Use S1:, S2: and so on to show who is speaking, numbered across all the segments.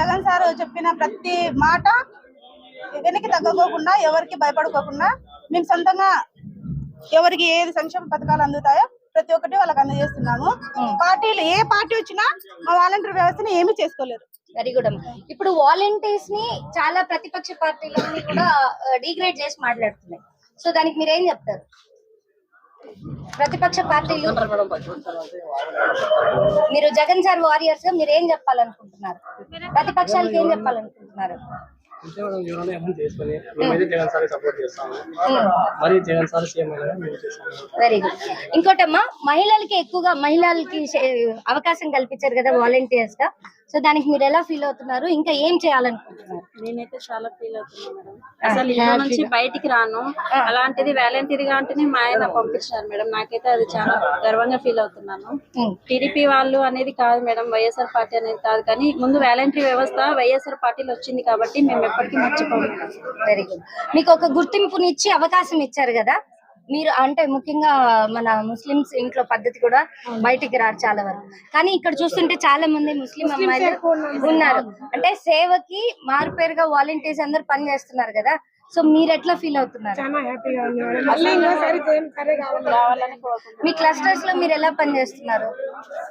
S1: Jagan sir చెప్పిన ప్రతి మాట వెనక్కి తగ్గకోకుండా ఎవరికి భయపడుకోకుండా మేము సొంతంగా ఎవరికి ఏది సంక్షేమ పథకాలు అందుతాయో ప్రతి ఒక్కటి వాళ్ళకి అందజేస్తున్నాము. పార్టీలు ఏ పార్టీ వచ్చినా మా వాలంటీర్ వ్యవస్థని ఏమీ చేసుకోలేరు.
S2: వెరీ గుడ్ అమ్మ. ఇప్పుడు వాలంటీర్స్ని చాలా ప్రతిపక్ష పార్టీలన్నీ కూడా డిగ్రేడ్ చేసి మాట్లాడుతున్నాయి. సో దానికి మీరేం చెప్తారు? ప్రతిపక్ష పార్టీలు. మీరు జగన్ సార్ వారియర్స్గా మీరు ఏం చెప్పాలనుకుంటున్నారు? ప్రతిపక్షాలకు ఏం చెప్పాలనుకుంటున్నారు? వెరీ గుడ్ ఇంకోటమ్మా మహిళలకి ఎక్కువగా మహిళలకి అవకాశం కల్పించారు కదా వాలంటీర్స్గా. సో దానికి మీరు ఎలా ఫీల్ అవుతున్నారు? ఇంకా ఏం చేయాలనుకుంటున్నారు?
S3: నేనైతే చాలా ఫీల్ అవుతున్నాను మేడం. అసలు ఇంట్లో నుంచి బయటికి రాను. అలాంటిది వాలంటీర్గా అంటేనే మా ఆయన పంపించారు మేడం. నాకైతే అది చాలా గర్వంగా ఫీల్ అవుతున్నాను. టీడీపీ వాళ్ళు అనేది కాదు మేడం వైఎస్ఆర్ పార్టీ అనేది కాదు. కానీ ముందు వాలంటరీ వ్యవస్థ వైఎస్ఆర్ పార్టీలో వచ్చింది కాబట్టి మేము ఎప్పటికీ మర్చిపోము. మేడం
S2: వెరీ గుడ్ మీకు ఒక గుర్తింపునిచ్చి అవకాశం ఇచ్చారు కదా? మీరు అంటే ముఖ్యంగా మన ముస్లిమ్స్ ఇంట్లో పద్ధతి కూడా బయటికి రారు చాలా వరకు. కానీ ఇక్కడ చూస్తుంటే చాలా మంది ముస్లిం అమ్మాయిలు ఉన్నారు. అంటే సేవకి మారుపేరుగా వాలంటీర్స్ అందరు పని చేస్తున్నారు కదా. సో మీరు ఎట్లా ఫీల్ అవుతున్నారు? మీ క్లస్టర్స్లో మీరు ఎలా పని చేస్తున్నారు?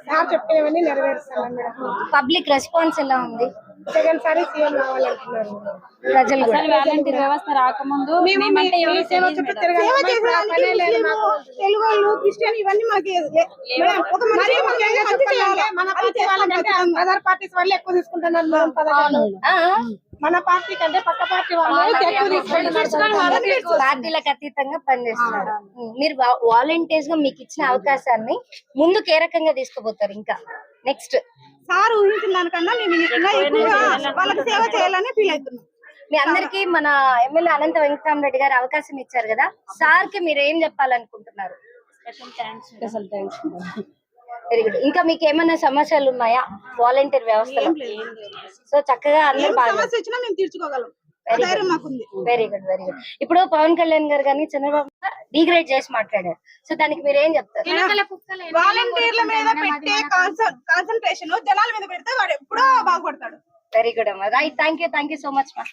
S4: సార్ చెప్పినవన్నీ నెరవేరుస్తాను మేడం.
S2: పబ్లిక్ రెస్పాన్స్ ఎలా ఉంది?
S4: జగన్ సారి సీఎం కావాలంటున్నారు
S2: ప్రజలు కూడా.
S3: అసలు వాలంటీర్ వ్యవస్థ రాకముందు మేమంటే ఎవరో తెలియదు మేడం.
S1: సేవ చేసేదానికి ముస్లిము, తెలుగు వాళ్ళు క్రిస్టియన్ ఇవన్నీ మాకు మేడం, ఒక.
S4: చెప్పాలంటే మన పార్టీ వాళ్ళకంటే. అదర్ పార్టీస్ వాళ్ళే ఎక్కువ తీసుకుంటున్నారు మేడం పథకాలు.
S2: ఆ,
S4: మన పార్టీ కంటే పక్క పార్టీ
S2: పార్టీలకు అతీతంగా పనిచేస్తున్నారు. మీరు వాలంటీర్స్గా మీకు ఇచ్చిన అవకాశాన్ని ముందుకు ఏ రకంగా తీసుకుపోతారు ఇంకా? నెక్స్ట్
S1: సార్ ఊహించిన దానికన్నా మేము ఇంకా ఎక్కువగా వాళ్ళకి సేవ చేయాలని ఫీల్ అవుతున్నాం.
S2: మీ అందరికి మన ఎమ్మెల్యే అనంత వెంకటరామరెడ్డి గారు అవకాశం ఇచ్చారు కదా సార్కి మీరు ఏం చెప్పాలనుకుంటున్నారు?
S3: Special thanks special thanks
S2: very good ఇంకా మీకు ఏమైనా సమస్యలు ఉన్నాయా? వాలంటీర్ వ్యవస్థలో? సో చక్కగా అందరూ బాగా
S1: వచ్చినా మేము తీర్చుకోగలం.
S2: వెరీ గుడ్ వెరీ గుడ్ ఇప్పుడు పవన్ కళ్యాణ్ గారు కానీ చంద్రబాబు డిగ్రేడ్ చేసి మాట్లాడారు. సో దానికి మీరు ఏం చెప్తారు?
S1: వాలంటీర్ల మీద పెట్టే కాన్సన్ట్రేషన్ జనాల మీద పెడితే వాడు ఎప్పుడో బాగుపడతాడు.
S2: వెరీ గుడ్ అమ్మా. Right thank you thank you so much మా